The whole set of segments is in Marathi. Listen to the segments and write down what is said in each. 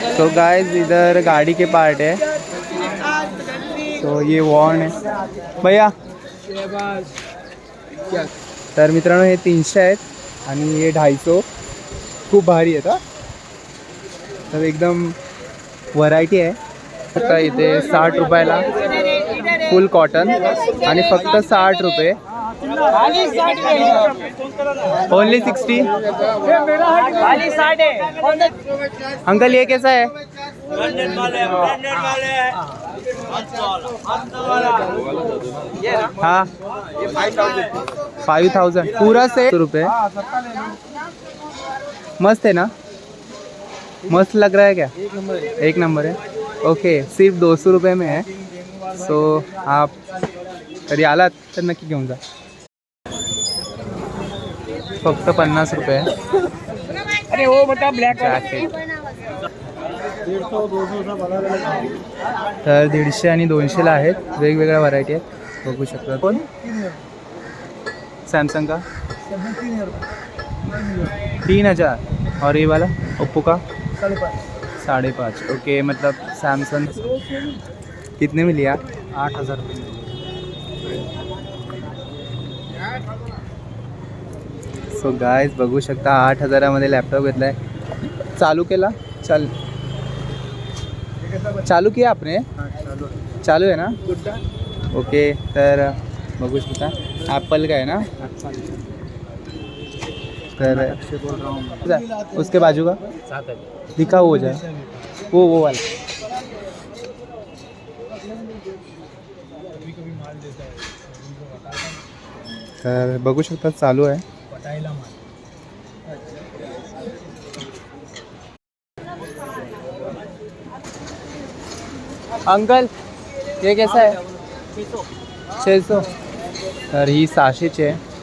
तो गाइस इधर गाड़ी के पार्ट है। तो ये वॉर्न है। भैया। तर मित्रांनो हे तीनशे आहेत आणि हे ढाईसो खूप भारी आहेत हा तर एकदम व्हरायटी आहे. आता इथे साठ रुपयाला फुल कॉटन आणि फक्त साठ रुपये. Only sixty? अंकल ये कैसा है? हाँ। फाइव थाउजेंड पूरा से रुपये मस्त है ना? मस्त लग रहा है क्या? एक नंबर है। ओके सिर्फ दो सौ रुपये में है। सो आप कधी आलात तर नक्की घेऊन जा फक्त पन्नास रुपये. अरे वो बता ब्लॅक तर दीडशे आणि दोनशेला आहेत. वेगवेगळ्या व्हरायटी आहेत. बघू शकता. कोण? सॅमसंग का? तीन हज़ार. और ये वाला? ओप्पो का? साढ़े पाँच ओके मतलब सैमसंग कितने में लिया? आठ हज़ार. सो गायज बघू शकता आठ हजारामध्ये लॅपटॉप घेतलाय. चालू केला? चाल चालू किया आपने? चालू है ना? ओके तर बघू शकता. ॲपल का आहे ना? तर उसके बाजू का? दिखा हो जाए वो वो वाला। तर शकता चालू आहे अंकल ये कैसा है? छः सौ. तर ही सहाशेची आहे.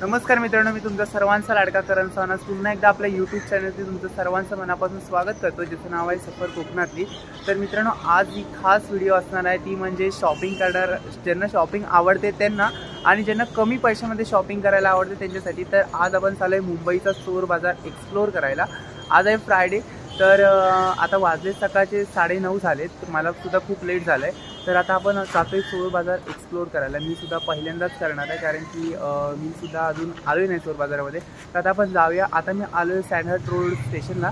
नमस्कार मित्रांनो मी तुमचा सर्वांचा लाडका करण सावनास पुन्हा एकदा आपल्या यूट्यूब चॅनलचे तुमचं सर्वांचं मनापासून स्वागत करतो ज्याचं नाव आहे सफर कोकणातली. तर मित्रांनो आज ही खास व्हिडिओ असणार आहे ती म्हणजे शॉपिंग करणार ज्यांना शॉपिंग आवडते त्यांना आणि ज्यांना कमी पैशामध्ये शॉपिंग करायला आवडते त्यांच्यासाठी. तर आज आपण चालू आहे मुंबईचा चोर बाजार एक्सप्लोअर करायला. आज आहे फ्रायडे तर आता वाजले सकाळचे साडेनऊ झालेत. मला सुद्धा खूप लेट झालं आहे तर आता आपण जातो आहे चोर बाजार एक्सप्लोअर करायला. मी सुद्धा पहिल्यांदाच करणार आहे कारण की मी सुद्धा अजून आलो नाही चोर बाजारामध्ये. तर आता आपण जाऊया. आता मी आलो आहे सँडहर्ट रोड स्टेशनला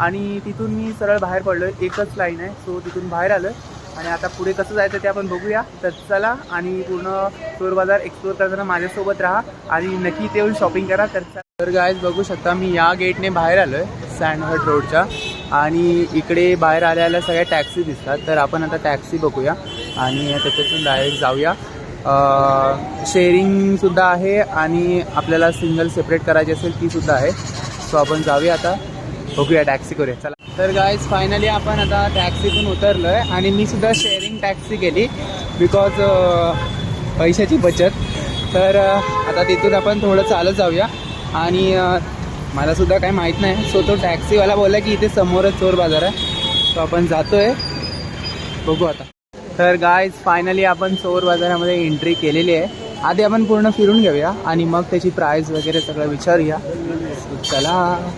आणि तिथून मी सरळ बाहेर पडलो आहे एकच लाईन आहे. सो तिथून बाहेर आलो आणि आता पुढे कसं जायचं ते आपण बघूया. तर चला आणि पूर्ण चोर बाजार एक्सप्लोअर करताना माझ्यासोबत राहा. आणि नक्की ते येऊन शॉपिंग करा. तर तर गायज बघू शकता मी या गेटने बाहेर आलो आहे सँडहट रोडच्या आणि इकडे बाहेर आल्याला सगळ्या टॅक्सी दिसतात. तर आपण आता टॅक्सी बघूया आणि त्याच्यातून डायरेक्ट जाऊया. शेअरिंगसुद्धा आहे आणि आपल्याला सिंगल सेपरेट करायची असेल तीसुद्धा आहे. सो आपण जाऊया आता. बघूया टॅक्सी करूया. चला. तर गायज फायनली आपण आता टॅक्सीतून उतरलो आहे आणि मी सुद्धा शेअरिंग टॅक्सी केली बिकॉज पैशाची बचत. तर आता तिथून आपण थोडं चालत जाऊया. आणि मला सुद्धा काही माहीत नाही. सो तो टॅक्सीवाला बोलला की इथे समोरच चोर बाजार आहे. तो आपण जातोय. बघू आता. तर गायज फायनली आपण चोर बाजारामध्ये एंट्री केलेली आहे. आधी आपण पूर्ण फिरून घेऊया आणि मग त्याची प्राईस वगैरे सगळं विचारूया. चला.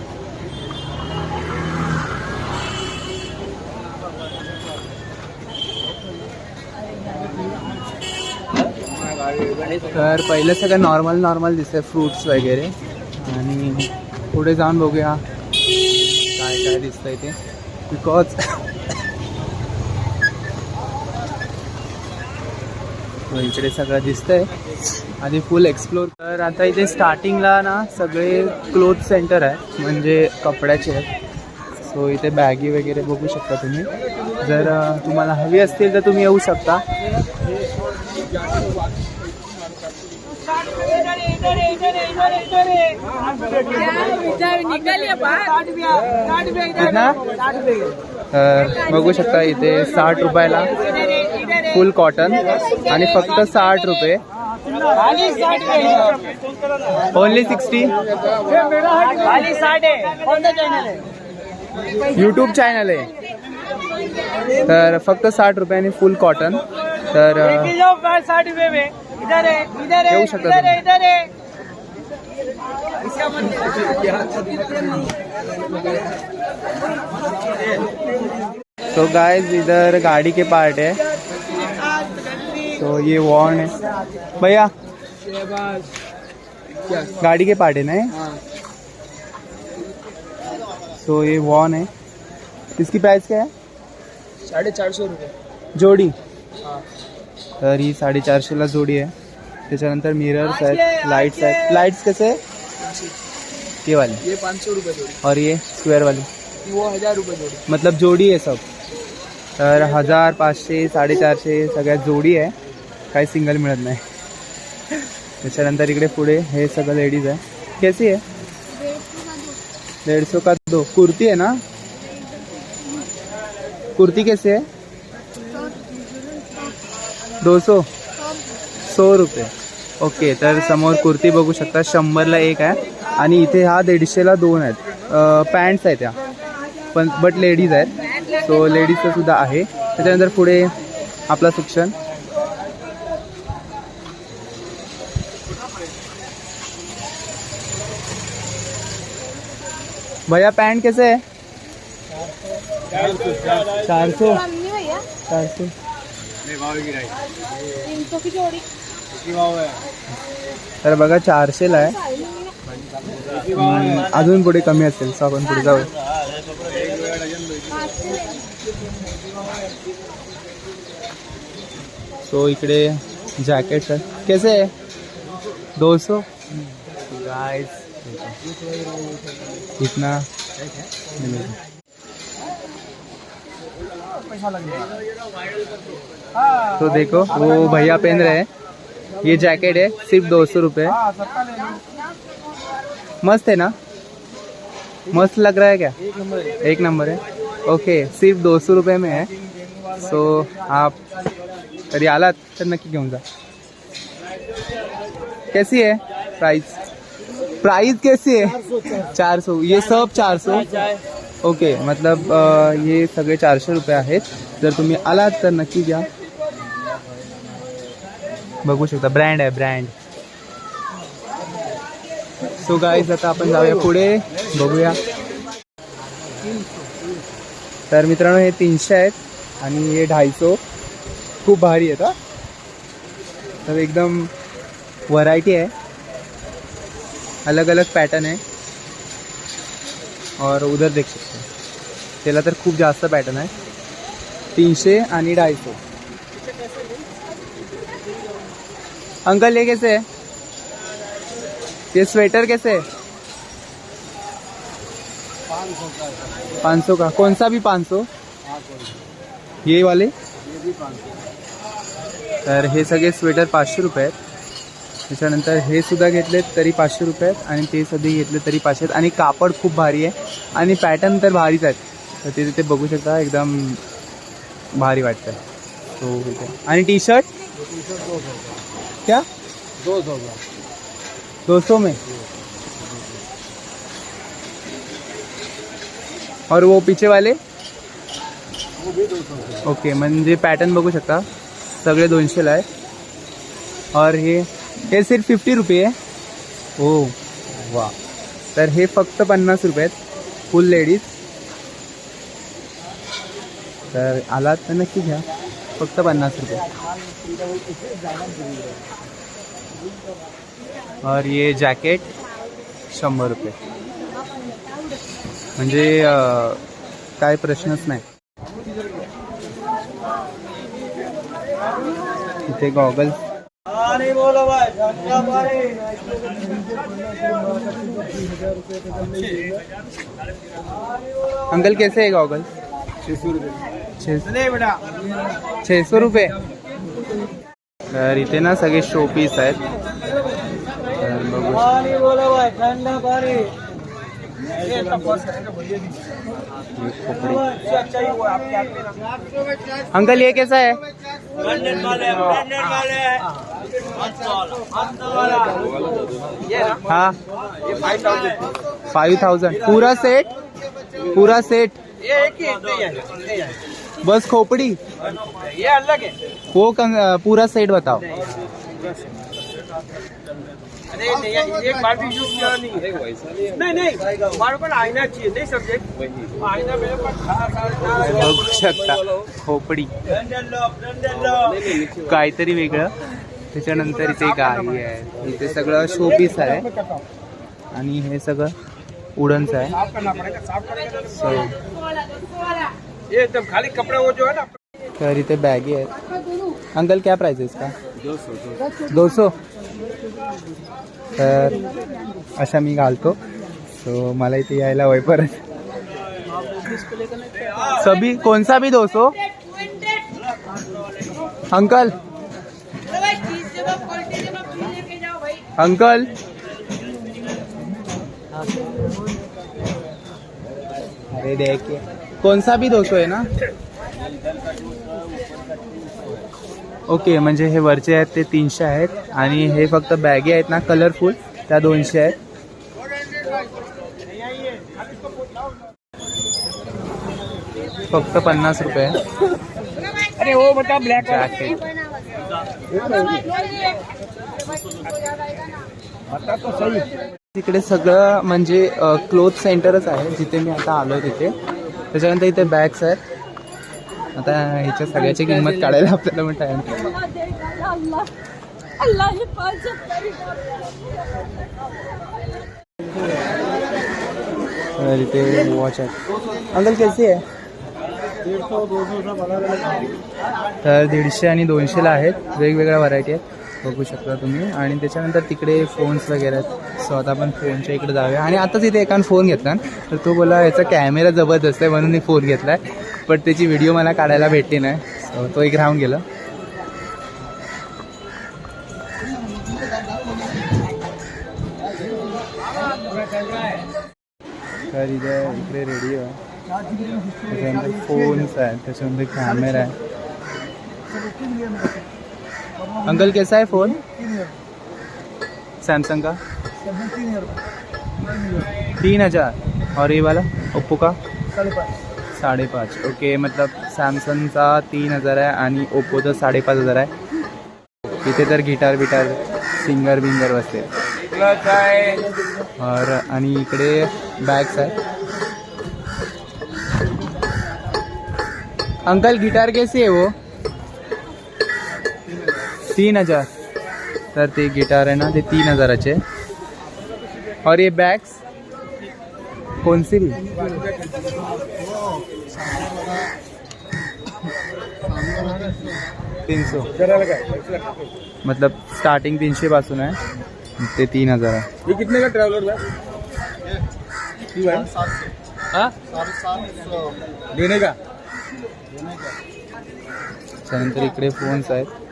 तर पहिलं सगळं नॉर्मल नॉर्मल दिसतंय फ्रुट्स वगैरे. आणि पुढे जाऊन बघूया. काय काय दिसतंय ते. बिकॉज इकडे सगळं दिसतंय. आणि फुल एक्सप्लोर तर आता इथे स्टार्टिंगला ना सगळे क्लोथ सेंटर आहे म्हणजे कपड्याचे आहेत. सो इथे बॅगी वगैरे बघू शकता तुम्ही. जर तुम्हाला हवी असतील तर तुम्ही येऊ शकता. बघू शकता इथे साठ रुपयाला फुल कॉटन आणि फक्त साठ रुपये. ओनली सिक्स्टी यूट्यूब चॅनल आहे. तर फक्त साठ रुपयाने फुल कॉटन तर साठ रुपये इधर है इधर है इधर है इधर है। तो गाइस इधर गाड़ी के पार्ट है। तो ये वॉर्न है। भैया गाड़ी के पार्ट है ना ये? तो ये वॉर्न है। इसकी प्राइस क्या है? साढ़े चार सौ रुपये जोडी। हा. तर ही साडेचारशेला जोडी आहे. त्याच्यानंतर मिरर्स आहेत लाईट्स आहेत लाईट्स कसे? आहे ये वाली. ये पाच सौ रुपये जोडी. और ये स्क्वेअर वाली. वो हजार रुपये जोडी. मतलब जोडी आहे सब. तर हजार पाचशे साडेचारशे सगळ्यात जोडी आहे. काही सिंगल मिळत नाही. त्याच्यानंतर इकडे पुढे हे सगळं लेडीज आहे. कैसी आहे? डेढ़ सौ का दो? कुर्ती है ना? कुर्ती कैसे है दो सौ सौ रुपये. ओके तर समोर कुर्ती बघू शकता शंभरला एक आहे. आणि इथे हा दीडशेला दोन आहेत. पॅन्ट्स आहेत त्या पण बट लेडीज आहेत. सो लेडीजचं सुद्धा आहे. त्याच्यानंतर पुढे आपला शिक्षण भैया पैंट कैसे है? चार सौ तर बघा चारशेला आहे. अजून पुढे कमी असेल सो आपण पुढे जाऊ. सो इकडे आहेत कैसे आहे? दो सौ गाइस इतना. तो देखो वो भैया पहन रहे हैं। ये जैकेट है सिर्फ़ दो सौ रुपये मस्त है ना? मस्त लग रहा है क्या? एक नंबर आहे एक नंबर है। ओके सिर्फ़ दो सौ रुपये में है। सो आप कधी आलात तर नक्की घेऊन जा कैसी है प्राइस प्राइस कैसी है? चार सौ ये सब चार सौ। ओके मतलब अ, ये सगळे चारशे रुपये आहेत. जर तुम्ही आलात तर नक्की घ्या. बघू शकता ब्रँड आहे ब्रँड सो गाईज आता आपण जाऊया पुढे. बघूया. तर मित्रांनो हे तीनशे आहेत आणि हे ढाईसो खूप भारी आहेत हा. तर एकदम व्हरायटी आहे. अलग अलग पॅटर्न आहे. और उधर देख सकते त्याला तर खूप जास्त पॅटर्न आहे. तीनशे आणि ढाईसो अंकल हे कैसे? है ये स्वेटर कैसे? है पाँच सौ का? कौन सा भी पाँच सौ ये वाले? तर हे सगळे स्वेटर पाचशे रुपये आहेत. त्याच्यानंतर हे सुद्धा घेतलेत तरी पाचशे रुपये आहेत आणि ते सध्या घेतले तरी पाचशे आहेत. आणि कापड खूप भारी आहे. आणि पॅटर्न तर भारीच आहेत. तर ते तिथे बघू शकता एकदम भारी वाटतं. सो आणि टी शर्ट क्या? दो सौ का दो सौ में. और वो पीछे वाले? वो भी दो ओके म्हणजे पॅटर्न बघू शकता. सगळे दोनशेला आहे. और हे हे सिर्फ फिफ्टी रुपये आहे. हो वा तर हे फक्त पन्नास रुपये आहेत. फुल लेडीज तर आलात तर नक्की घ्या. फक्त पन्नास रुपये. और ये जॅकेट शंभर रुपये. म्हणजे काय प्रश्नच नाही. इथे गॉगल्स अंकल, कैसे है गॉगल्स छे सौ रुपये इतने ना सगे शो पीस है। अंकल ये कैसा है? हाँ फाइव थाउज़ेंड पूरा सेट पूरा सेट ये एक ही इतने ही है इतने ही है बस खोपड़ी? ये अलग है। वो कं- पूरा सेट बताओ। अरे नहीं एक बाल्टी यूज किया नहीं नहीं नहीं हमारे पास आईना चाहिए नहीं सब्जेक्ट आईना मेरे पास था बघू शकता खोपडी। काहीतरी वेगळं. त्याच्यानंतर इथे गाडी आहे. इथे सगळं शोपीस आहे. आणि हे सगळं उडनचं आहे. साफ करना पड़ेगा साफ करेगा So, ये एकदम खाली कपड़े जो है ना तर इथे बॅगी आहेत. अंकल क्या प्राइस आहे इसका? दो सौ तर अशा मी घालतो. सो मला इथे यायला वय परत. सभी कौन सा भी दो सौ अंकल. अंकल. अरे देखिए कौन सा भी दो सौ है ना? ओके म्हणजे हे वरचे आहेत ते तीनशे आहेत. आणि हे फक्त बॅगी आहेत ना कलरफुल त्या दोनशे आहेत. फक्त पन्नास रुपये. अरे वो बता ब्लैक बता तो सही. तिकडे सगळं म्हणजे क्लोथ सेंटरच आहे जिथे मी आता आलो तिथे. त्याच्यानंतर इथे बॅग्स आहेत. आता ह्याच्या सगळ्याची किंमत काढायला आपल्याला पण टाइम तिथे वॉच आहे अंकल कैसी आहे? तर दीडशे आणि दोनशेला आहेत. वेगवेगळ्या व्हरायटी आहेत. बघू शकता तुम्ही. आणि त्याच्यानंतर तिकडे फोन्स वगैरे आहेत. सो आता आपण फोनच्या इकडे जाऊया. आणि आताच इथे एकानं फोन घेतला. तर तो बोला याचा कॅमेरा जबरदस्त आहे म्हणून मी फोन घेतला आहे बट त्याची व्हिडिओ मला काढायला भेटली नाही. सो तो एक राहून गेला. तर इथे इकडे रेडिओ आहे. त्याच्यानंतर फोन्स आहेत. त्याच्यानंतर कॅमेरा आहे. अंकल कैसा है फोन सैमसंग का? तीन हजार. और ये वाला ओप्पो का? साडेपाच ओके मतलब सॅमसंगचा तीन हजार आहे आणि ओप्पोचा साडेपाच हजार आहे. इथे तर गिटार बिटार सिंगर बिंगर बसते और आणि इकडे बॅग्स आहे अंकल गिटार कैसे है वो? तीन हजार. तर ते गिटार आहे ना ते तीन हजाराचे. और ये बैग्स कौन सी भी? तीन सौ मतलब स्टार्टिंग तीनशे पासून आहे. ते तीन हजार आहे. कितने का हाँ? लेने का? त्यानंतर इकडे फोन्स आहेत.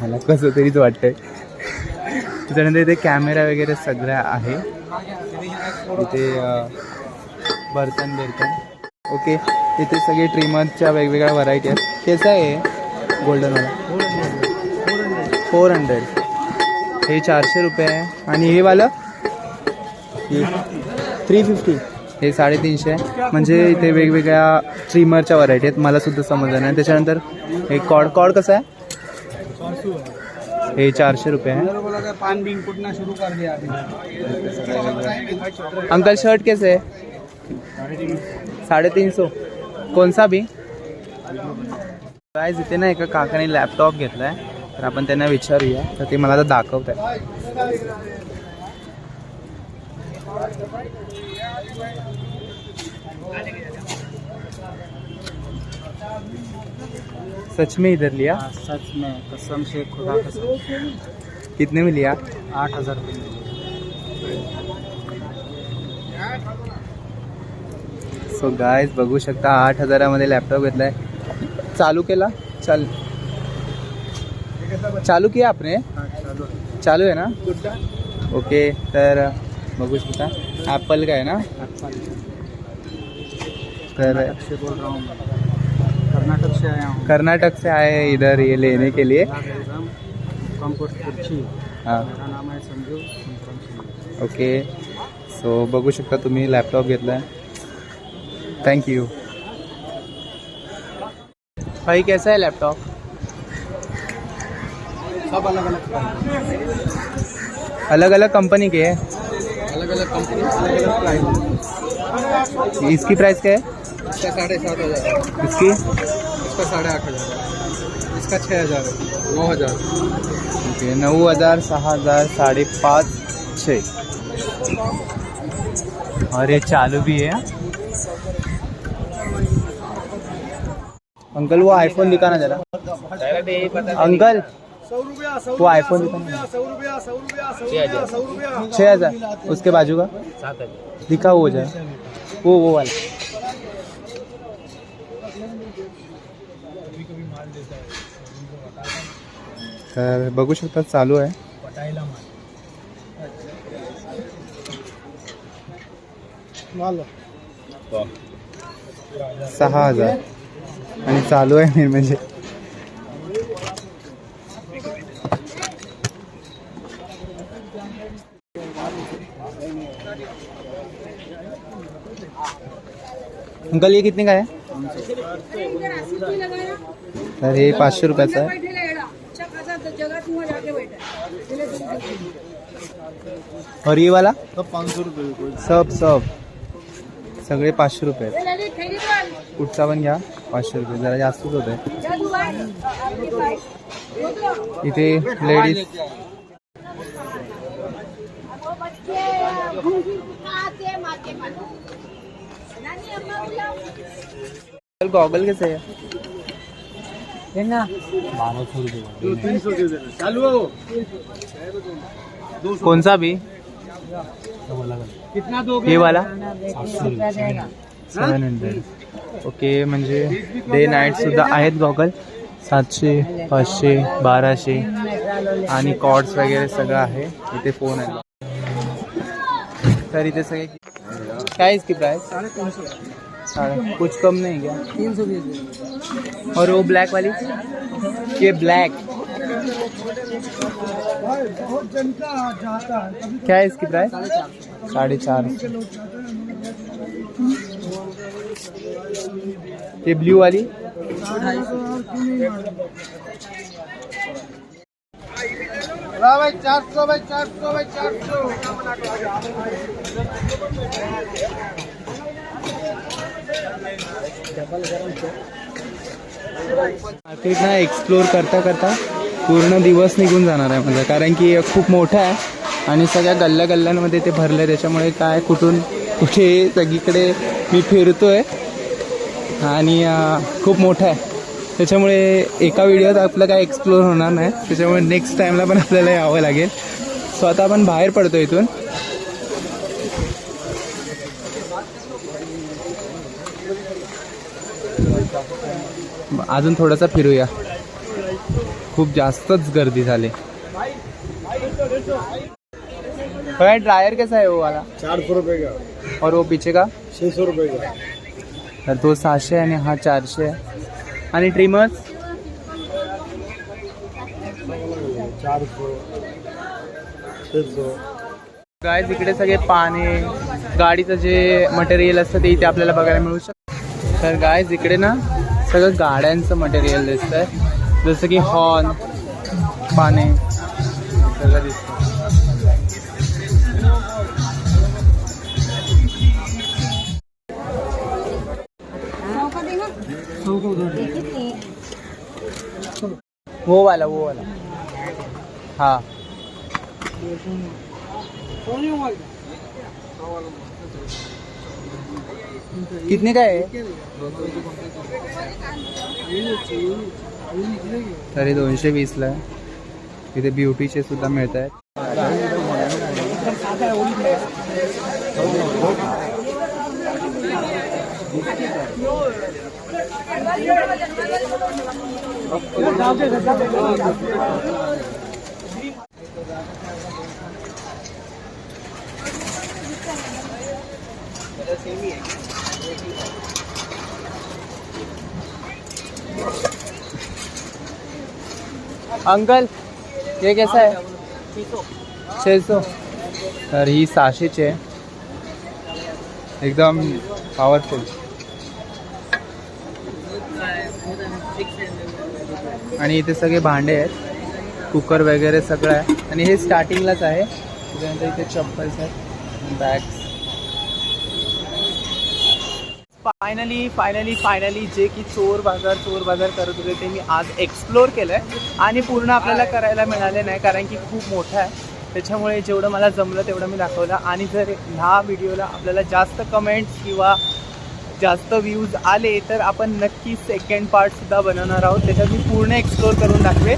मला कसं तरीच वाटतंय. त्याच्यानंतर इथे कॅमेरा वगैरे सगळ्या आहे. इथे बर्तन बिर्तन. ओके इथे सगळे ट्रिमरच्या वेगवेगळ्या व्हरायटी आहेत. कसं आहे गोल्डनवाला फोर हंड्रेड हे चारशे रुपये आहे. आणि हे वालं? थ्री फिफ्टी हे साडेतीनशे आहे. म्हणजे इथे वेगवेगळ्या ट्रिमरच्या व्हरायटी आहेत. मला सुद्धा समजलं नाही. त्याच्यानंतर हे कॉड कॉड कसं आहे? हे चारशे रुपये पान शुरू कर दिया अंकल शर्ट कैसे है? साढ़े तीन सौ कौन सा भी गायज इथे ना एका काकाने लॅपटॉप घेतला आहे तर आपण त्यांना विचारूया. तर ते मला आता दाखवत आहे सच में इधर लिया? सच में कसम से खुदा कसम कितने में लिया? आठ हज़ार सो गायज बघू शकता आठ हजारामध्ये लॅपटॉप घेतलाय चालू केला? चाल। चालू किया आपने? चालू। आहे ना? ओके तर बघू शकता ॲपल का आहे ना? तर रहा हूँ। कर्नाटक से आया हूँ। कर्नाटक से आए हैं इधर ये लेने के लिए। हाँ। है ओके। सो बघू शकता तुम्ही लॅपटॉप घेतलाय थँक्यू भाई कैसा है लैपटॉप सब अलग अलग अलग अलग कंपनी के है। अलग अलग कंपनी अलग अलग प्राइस इसकी प्राइस क्या है? इसका साढ़े सात हज़ार। इसकी? इसका साढ़े आठ हज़ार। इसका छः हज़ार। नौ हज़ार। ओके नऊ हज़ार सहा हज़ार साडेपाच छे। और ये चालू भी है अंकल वो आईफोन दिखाना जरा। अंकल वो आईफोन छः हज़ार उसके बाजू का? दिखा वो हो जाए वो वो वाला। तर बघू शकता चालू आहे. सहा हजार. आणि चालू आहे म्हणजे. अंकल ये कितने का है तर हे पाचशे रुपयाचं आहे. और ये वाला? पाँच सौ रुपये सब सब। सगळे पाचशे रुपये. कुठचा पण घ्या पाचशे रुपये. जरा जास्तच होत आहे इथे लेडीज गॉगल कैसे है तीन सौ चालू हो। सा भी कितना दोगे? हे वाला? सेवन हंड्रेड ओके म्हणजे डे नाईट सुद्धा आहेत गॉगल सातशे पाचशे बाराशे. आणि कॉर्ड्स वगैरे सगळं आहे. इथे फ़ोन आहे. तर इथे सगळे काय है इसकी प्राइस साढ़े कुछ कम नहीं क्या? तीन सौ और वो ब्लैक वाली? ये ब्लैक क्या है इसकी प्राइस साढ़े चार ये ब्लू वाली? भाई चार सौ भाई चार सौ भाई चार सौ। मार्केट ना एक्सप्लोर करता करता पूर्ण दिवस निघून जाणार आहे माझा कारण की खूप मोठं आहे आणि सगळ्या गल्ल्या गल्ल्यांमध्ये ते भरलं आहे त्याच्यामुळे काय कुठून कुठे सगळीकडे मी फिरतो आहे आणि खूप मोठं आहे. त्याच्यामुळे एका व्हिडिओत आपलं काय एक्सप्लोर होणार नाही. त्याच्यामुळे नेक्स्ट टाईमला पण आपल्याला यावं लागेल. सो आता आपण बाहेर पडतो इथून. अजून थोडंसं फिरूया. खूप जास्तच गर्दी झाली. ड्रायर कैसा है वो वाला? चार सौ रुपये का और वो पीछे का? छः सौ रुपये का तर तो सहाशे आणि हा चारशे. आहे आणि ट्रिमर्स काय इकडे सगळे पाने गाडीचं जे मटेरियल असतं ते इथे आपल्याला बघायला मिळू शकतं. तर गाय इकडे ना सगळं गाड्यांचं मटेरियल दिसतंय. जसं की हॉर्न पाने. सगळं दिसतं वो वाला वो वाला. हाँ. कितने का है? तरी दोनशे वीसला आहे. तिथे ब्युटीचे सुद्धा मिळत आहेत. अंकल ये कैसा है? छः सौ। तर ही सहाशेची आहे. एकदम पॉवरफुल आणि इथे सगळे भांडे आहेत. कुकर वगैरे सगळं आहे. आणि हे स्टार्टिंगलाच आहे. त्याच्यानंतर इथे चप्पल्स आहेत. बॅग्स फायनली फायनली फायनली जे की चोर बाजार चोर बाजार करत होते ते मी आज एक्सप्लोर केलं आहे आणि पूर्ण आपल्याला करायला मिळाले नाही कारण की खूप मोठं आहे. त्याच्यामुळे जेवढं मला जमलं तेवढं मी दाखवलं. आणि जर ह्या व्हिडिओला आपल्याला जास्त कमेंट्स किंवा जास्त व्ह्यूज आले तर आपण नक्की सेकंड पार्टसुद्धा बनवणार आहोत. त्याच्यात मी पूर्ण एक्सप्लोर करून दाखवे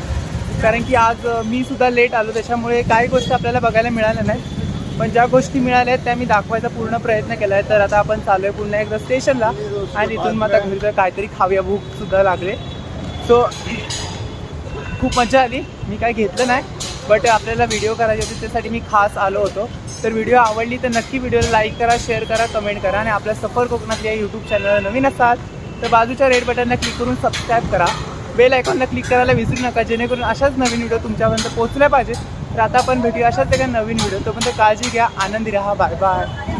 कारण की आज मी सुद्धा लेट आलो. त्याच्यामुळे काही गोष्टी आपल्याला बघायला मिळाल्या नाही पण ज्या गोष्टी मिळाल्या आहेत त्या मी दाखवायचा पूर्ण प्रयत्न केला आहे तर आता आपण चालू आहे पुन्हा एकदा स्टेशनला. आणि इथून मग आता घरी काहीतरी खाऊया भूकसुद्धा लागले. सो खूप मजा आली. मी काय घेतलं नाही बट आपल्याला व्हिडिओ करायचे होते त्यासाठी मी खास आलो होतो. तर व्हिडिओ आवडली तर नक्की व्हिडिओला लाईक करा शेअर करा कमेंट करा. आणि आपल्या सफर कोकणातल्या यूट्यूब चॅनलला नवीन असाल तर बाजूच्या रेड बटनला क्लिक करून सबस्क्राईब करा. बेल आयकॉनला क्लिक करायला विसरू नका जेणेकरून अशाच नवीन व्हिडिओ तुमच्यापर्यंत पोहोचल्या पाहिजेत. तर आता आपण भेटूया. अशाच एका नवीन व्हिडिओ. तोपर्यंत काळजी घ्या. आनंदी राहा. Bye bye.